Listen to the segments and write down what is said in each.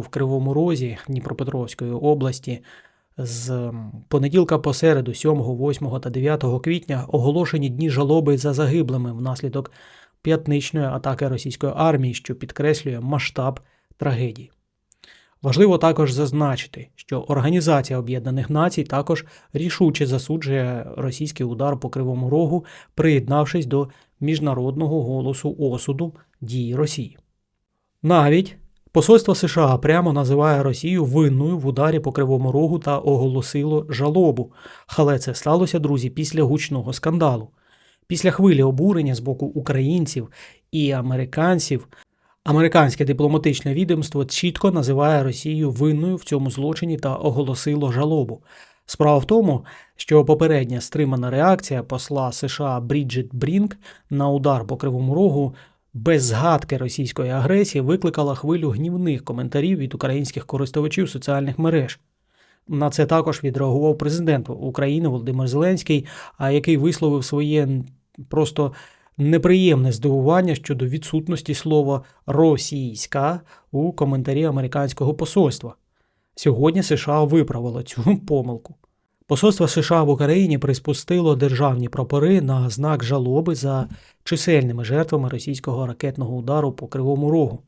в Кривому Розі Дніпропетровської області з понеділка по середу, 7, 8 та 9 квітня, оголошені дні жалоби за загиблими внаслідок п'ятничної атаки російської армії, що підкреслює масштаб трагедії. Важливо також зазначити, що Організація Об'єднаних Націй також рішуче засуджує російський удар по Кривому Рогу, приєднавшись до міжнародного голосу осуду дії Росії. Навіть посольство США прямо називає Росію винною в ударі по Кривому Рогу та оголосило жалобу. Але це сталося, друзі, після гучного скандалу. Після хвилі обурення з боку українців і американців Американське дипломатичне відомство чітко називає Росію винною в цьому злочині та оголосило жалобу. Справа в тому, що попередня стримана реакція посла США Бріджит Брінк на удар по Кривому Рогу без згадки російської агресії викликала хвилю гнівних коментарів від українських користувачів соціальних мереж. На це також відреагував президент України Володимир Зеленський, а який висловив своє просто неприємне здивування щодо відсутності слова російська у коментарі американського посольства. Сьогодні США виправило цю помилку. Посольство США в Україні приспустило державні прапори на знак жалоби за чисельними жертвами російського ракетного удару по Кривому Рогу.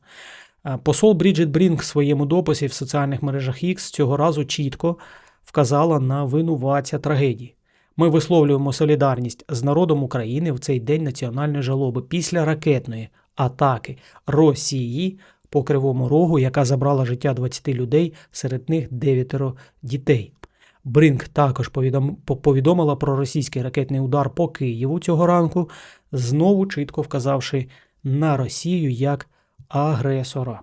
Е, Посол Бріджит Брінк в своєму дописі в соціальних мережах X цього разу чітко вказала на винуватця трагедії. Ми висловлюємо солідарність з народом України в цей день національної жалоби після ракетної атаки Росії по Кривому Рогу, яка забрала життя 20 людей, серед них дев'ятеро дітей. Бринк також повідом- повідомила про російський ракетний удар по Києву цього ранку, знову чітко вказавши на Росію як агресора.